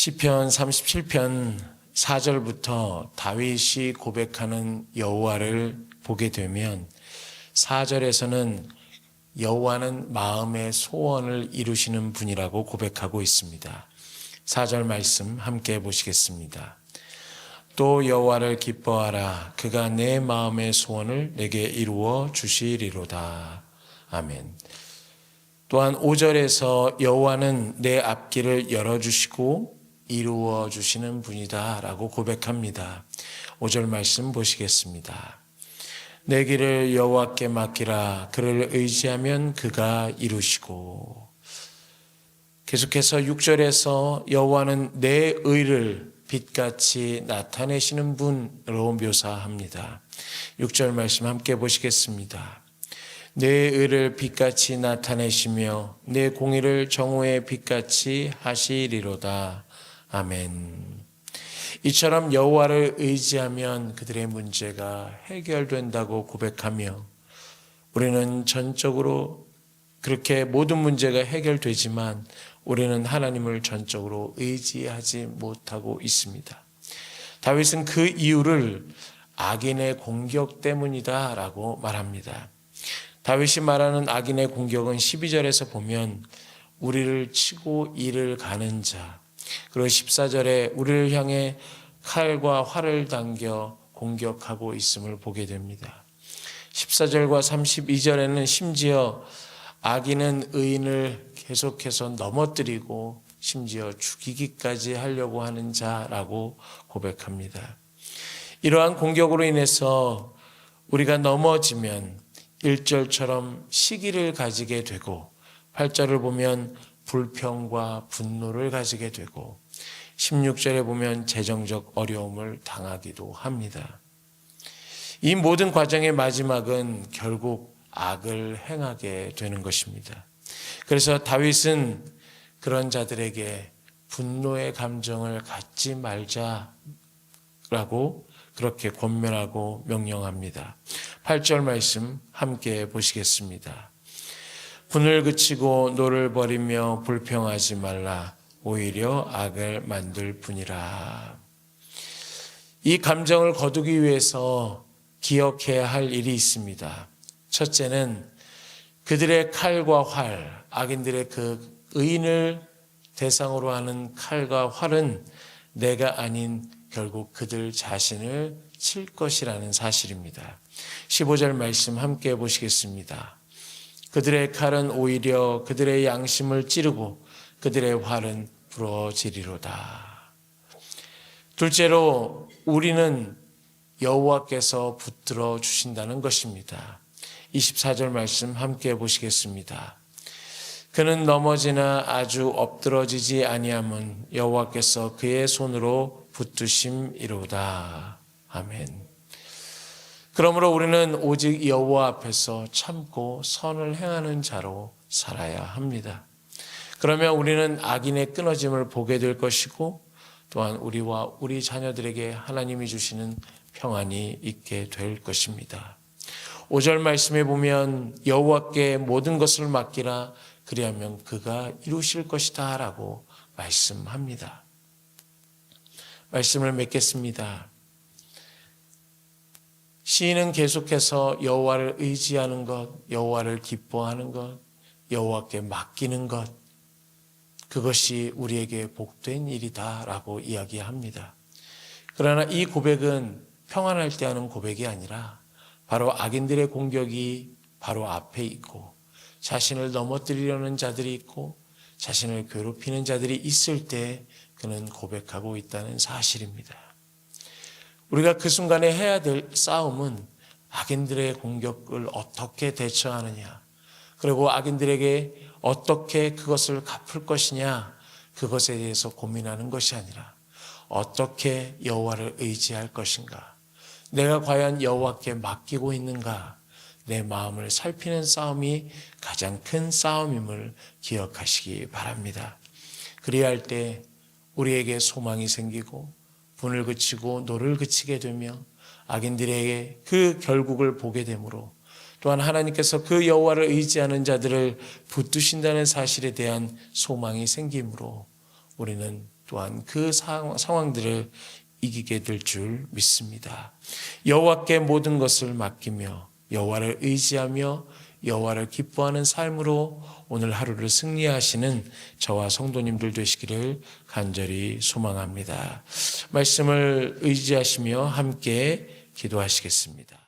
시편 37편 4절부터 다윗이 고백하는 여호와를 보게 되면 4절에서는 여호와는 마음의 소원을 이루시는 분이라고 고백하고 있습니다. 4절 말씀 함께 보시겠습니다. 또 여호와를 기뻐하라 그가 내 마음의 소원을 내게 이루어 주시리로다. 아멘. 또한 5절에서 여호와는 내 앞길을 열어 주시고 이루어 주시는 분이다라고 고백합니다. 5절 말씀 보시겠습니다. 내 길을 여호와께 맡기라 그를 의지하면 그가 이루시고 계속해서 6절에서 여호와는 내 의를 빛같이 나타내시는 분으로 묘사합니다. 6절 말씀 함께 보시겠습니다. 내 의를 빛같이 나타내시며 내 공의를 정오의 빛같이 하시리로다. 아멘. 이처럼 여호와를 의지하면 그들의 문제가 해결된다고 고백하며 우리는 전적으로 그렇게 모든 문제가 해결되지만 우리는 하나님을 전적으로 의지하지 못하고 있습니다. 다윗은 그 이유를 악인의 공격 때문이다 라고 말합니다. 다윗이 말하는 악인의 공격은 12절에서 보면 우리를 치고 이를 가는 자, 그리고 14절에 우리를 향해 칼과 활을 당겨 공격하고 있음을 보게 됩니다. 14절과 32절에는 심지어 악인은 의인을 계속해서 넘어뜨리고 심지어 죽이기까지 하려고 하는 자라고 고백합니다. 이러한 공격으로 인해서 우리가 넘어지면 1절처럼 시기를 가지게 되고 8절을 보면 불평과 분노를 가지게 되고 16절에 보면 재정적 어려움을 당하기도 합니다. 이 모든 과정의 마지막은 결국 악을 행하게 되는 것입니다. 그래서 다윗은 그런 자들에게 분노의 감정을 갖지 말자라고 그렇게 권면하고 명령합니다. 8절 말씀 함께 보시겠습니다. 분을 그치고 노를 버리며 불평하지 말라. 오히려 악을 만들 뿐이라. 이 감정을 거두기 위해서 기억해야 할 일이 있습니다. 첫째는 그들의 칼과 활, 악인들의 그 의인을 대상으로 하는 칼과 활은 내가 아닌 결국 그들 자신을 칠 것이라는 사실입니다. 15절 말씀 함께 보시겠습니다. 그들의 칼은 오히려 그들의 양심을 찌르고 그들의 활은 부러지리로다. 둘째로 우리는 여호와께서 붙들어 주신다는 것입니다. 24절 말씀 함께 보시겠습니다. 그는 넘어지나 아주 엎드러지지 아니함은 여호와께서 그의 손으로 붙드심이로다. 아멘. 그러므로 우리는 오직 여호와 앞에서 참고 선을 행하는 자로 살아야 합니다. 그러면 우리는 악인의 끊어짐을 보게 될 것이고 또한 우리와 우리 자녀들에게 하나님이 주시는 평안이 있게 될 것입니다. 5절 말씀에 보면 여호와께 모든 것을 맡기라 그리하면 그가 이루실 것이다라고 말씀합니다. 말씀을 맺겠습니다. 시인은 계속해서 여호와를 의지하는 것, 여호와를 기뻐하는 것, 여호와께 맡기는 것 그것이 우리에게 복된 일이다라고 이야기합니다. 그러나 이 고백은 평안할 때 하는 고백이 아니라 바로 악인들의 공격이 바로 앞에 있고 자신을 넘어뜨리려는 자들이 있고 자신을 괴롭히는 자들이 있을 때 그는 고백하고 있다는 사실입니다. 우리가 그 순간에 해야 될 싸움은 악인들의 공격을 어떻게 대처하느냐, 그리고 악인들에게 어떻게 그것을 갚을 것이냐, 그것에 대해서 고민하는 것이 아니라 어떻게 여호와를 의지할 것인가, 내가 과연 여호와께 맡기고 있는가, 내 마음을 살피는 싸움이 가장 큰 싸움임을 기억하시기 바랍니다. 그리할 때 우리에게 소망이 생기고 분을 그치고 노를 그치게 되며 악인들에게 그 결국을 보게 되므로 또한 하나님께서 그 여호와를 의지하는 자들을 붙드신다는 사실에 대한 소망이 생기므로 우리는 또한 그 상- 상황들을 이기게 될 줄 믿습니다. 여호와께 모든 것을 맡기며 여호와를 의지하며 여호와를 기뻐하는 삶으로 오늘 하루를 승리하시는 저와 성도님들 되시기를 간절히 소망합니다. 말씀을 의지하시며 함께 기도하시겠습니다.